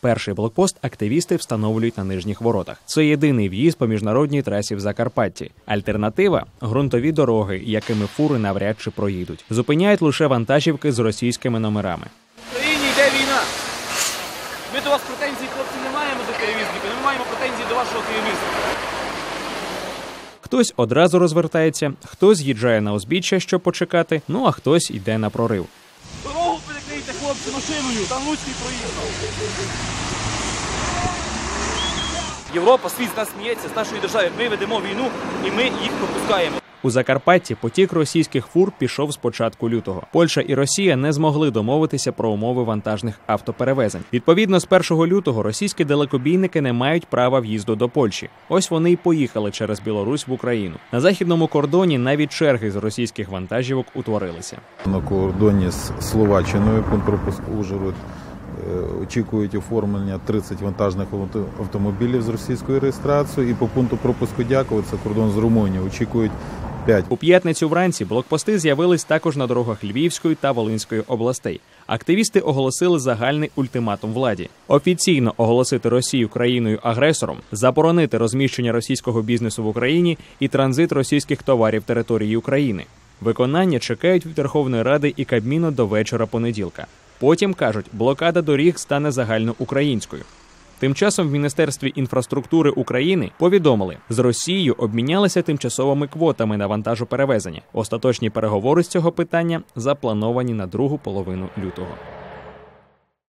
Перший блокпост активісти встановлюють на нижніх воротах. Це єдиний в'їзд по міжнародній трасі в Закарпатті. Альтернатива ґрунтові дороги, якими фури навряд чи проїдуть. Зупиняють лише вантажівки з російськими номерами. В країні йде війна. Ми до вас претензій, хлопці, не маємо до перевізника, ми маємо претензії до вашого керівництва. Хтось одразу розвертається, хтось з'їжджає на узбіччя, щоб почекати, ну а хтось йде на прорив. Дорогу машиною, там Луцький проїхав. Європа, світ з нас сміється, з нашої держави. Ми ведемо війну і ми їх пропускаємо. У Закарпатті потік російських фур пішов з початку лютого. Польща і Росія не змогли домовитися про умови вантажних автоперевезень. Відповідно, з 1 лютого російські далекобійники не мають права в'їзду до Польщі. Ось вони й поїхали через Білорусь в Україну. На західному кордоні навіть черги з російських вантажівок утворилися. На кордоні з Словаччиною пункт пропуску Ужгород е, очікують оформлення 30 вантажних авто- автомобілів з російською реєстрацією. І по пункту пропуску Дяково, це кордон з Румунією, очікують 5 У п'ятницю вранці блокпости з'явились також на дорогах Львівської та Волинської областей. Активісти оголосили загальний ультиматум владі: офіційно оголосити Росію країною агресором, заборонити розміщення російського бізнесу в Україні і транзит російських товарів території України. Виконання чекають від Верховної Ради і Кабміну до вечора понеділка. Потім кажуть, блокада доріг стане загальноукраїнською. Тим часом в Міністерстві інфраструктури України повідомили, з Росією обмінялися тимчасовими квотами на вантажоперевезення. Остаточні переговори з цього питання заплановані на другу половину лютого.